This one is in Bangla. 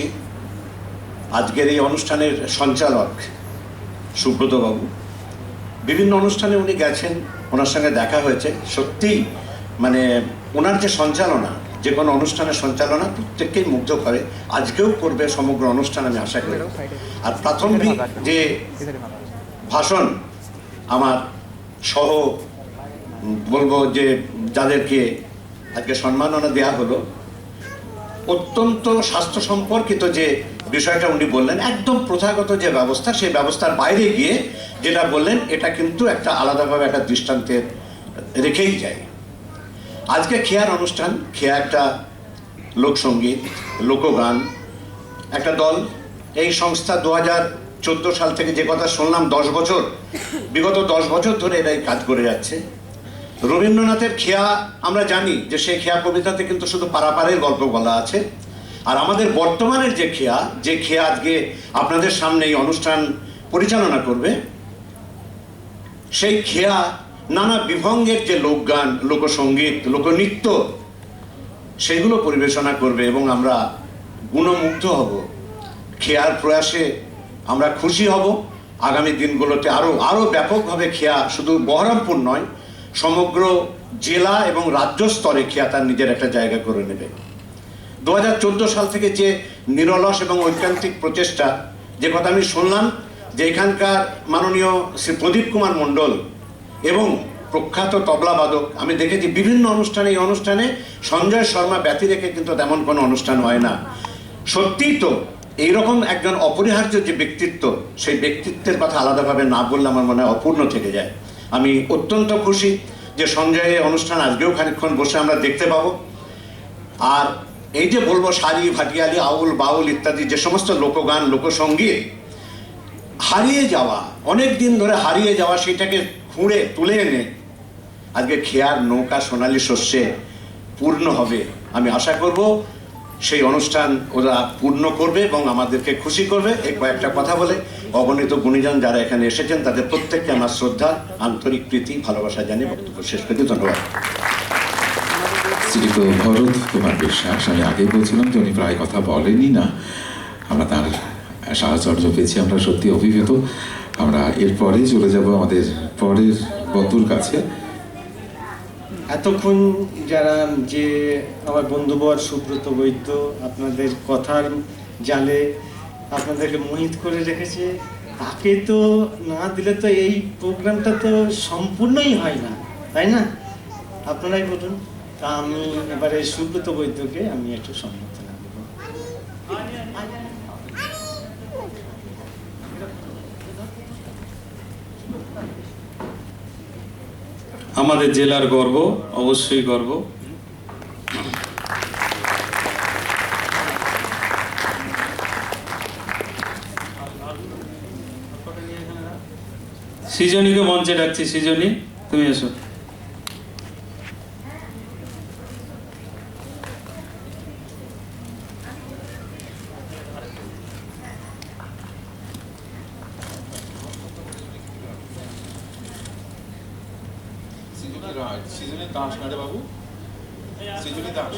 খুশি আজকের এই অনুষ্ঠানের সঞ্চালক সুব্রত বাবু। বিভিন্ন অনুষ্ঠানে উনি গেছেন, ওনার সঙ্গে দেখা হয়েছে। সত্যিই মানে ওনার যে সঞ্চালনা, যে কোনো অনুষ্ঠানের সঞ্চালনা প্রত্যেককেই মুগ্ধ করে। আজকেও করবে সমগ্র অনুষ্ঠান, আমি আশা করি। আর প্রাথমিক যে ভাষণ, আমার সহ, বলব যে, যাদেরকে আজকে সম্মাননা দেওয়া হলো অত্যন্ত স্বাস্থ্য সম্পর্কিত যে বিষয়টা উনি বললেন, একদম প্রথাগত যে ব্যবস্থা, সেই ব্যবস্থার বাইরে গিয়ে যেটা বললেন, এটা কিন্তু একটা আলাদাভাবে একটা দৃষ্টান্তের রেখেই যায়। আজকে খেয়ার অনুষ্ঠান, খেয়া একটা লোকসঙ্গীত, লোকগান, একটা দল। এই সংস্থা দু হাজার চোদ্দ সাল থেকে যে কথা শুনলাম, দশ বছর, বিগত দশ বছর ধরে এরা এই কাজ করে যাচ্ছে। রবীন্দ্রনাথের খেয়া আমরা জানি যে সেই খেয়া কবিতাতে কিন্তু শুধু পারাপারের গল্প বলা আছে। আর আমাদের বর্তমানের যে খেয়া যে খেয়া আজকে আপনাদের সামনে এই অনুষ্ঠান পরিচালনা করবে, সেই খেয়া নানা বিভঙ্গের যে লোকগান, লোকসঙ্গীত, লোকনৃত্য, সেগুলো পরিবেশনা করবে এবং আমরা গুণমুগ্ধ হব। খেয়ার প্রয়াসে আমরা খুশি হব। আগামী দিনগুলোতে আরও আরও ব্যাপকভাবে খেয়া শুধু বহরমপুর নয় সমগ্র জেলা এবং রাজ্য স্তরে খেয়া তার নিজের একটা জায়গা করে নেবে। দু হাজার চোদ্দ সাল থেকে যে নিরলস এবং ঐকান্তিক প্রচেষ্টা, যে কথা আমি শুনলাম, যে এখানকার মাননীয় শ্রী প্রদীপ কুমার মণ্ডল এবং প্রখ্যাত তবলাবাদক আমি দেখেছি বিভিন্ন অনুষ্ঠানে, এই অনুষ্ঠানে সঞ্জয় শর্মা ব্যতি রেখে কিন্তু তেমন কোনো অনুষ্ঠান হয় না। সত্যিই তো, এইরকম একজন অপরিহার্য যে ব্যক্তিত্ব, সেই ব্যক্তিত্বের কথা আলাদাভাবে না বললে আমার মনে হয় অপূর্ণ থেকে যায়। আমি অত্যন্ত খুশি যে সঞ্জয়ের অনুষ্ঠান আজকেও খানিকক্ষণ বসে আমরা দেখতে পাবো। আর এই যে বলব শাড়ি, ভাটিয়ালি, আউল, বাউল ইত্যাদি যে সমস্ত লোকগান, লোকসঙ্গীত, হারিয়ে যাওয়া, অনেক দিন ধরে হারিয়ে যাওয়া সেটাকে খুঁড়ে, তুলে এনে আজকে খেয়ার, নৌকা, সোনালি শস্যে পূর্ণ হবে। আমি আশা করব সেই অনুষ্ঠান ওরা পূর্ণ করবে এবং আমাদেরকে খুশি করবে। এই কয়েকটা কথা বলে। অগণিত গুণীজন যারা এখানে এসেছেন, তাদের প্রত্যেককে আমার শ্রদ্ধা, আন্তরিক প্রীতি, ভালোবাসা জানিয়ে বক্তব্য শেষ করতে ধন্যবাদ। শ্রীযুক্ত ভরত কুমার বিশ্বাস, আমি আগেই বলছিলাম যে উনি প্রায় কথা বলেনই না। আমরা তার সাহচর্য পেয়েছি, আমরা সত্যি অভিভূত। আমরা এরপরে চলে যাব আমাদের পরের বন্ধুর কাছে। এতক্ষণ যারা যে আমার বন্ধুবর সুব্রত বৈদ্য আপনাদের কথার জালে আপনাদেরকে মোহিত করে রেখেছে, তাকে তো না দিলে তো এই প্রোগ্রামটা তো সম্পূর্ণই হয় না, তাই না? আপনারাই বলুন, তা আমি এবারে সুব্রত বৈদ্যকে আমি একটু সম্মর্থনা আমাদের জেলার গর্ব অবশ্যই গর্ব। সৃজনীকে মঞ্চে ডাকছি সৃজনী তুমি এসো। সৃজনী দাস না বাবু? সৃজনী দাস